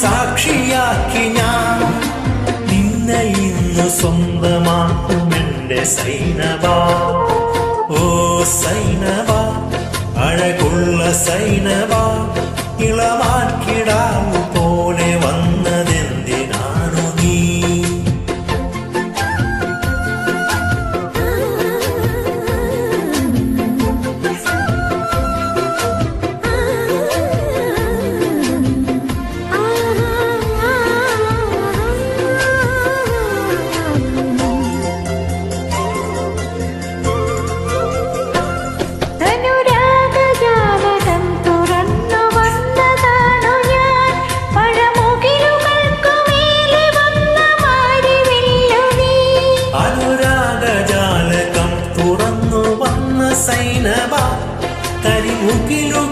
സാക്ഷിയാക്കി ഞാൻ നിന്നെ ഇന്ന് സ്വന്തമാക്കും എന്റെ സൈനവ ഓ സൈനവ അഴകുള്ള സൈനവ ഇളമാൻ കിടാവ് சைனவா கரிமுகிலும்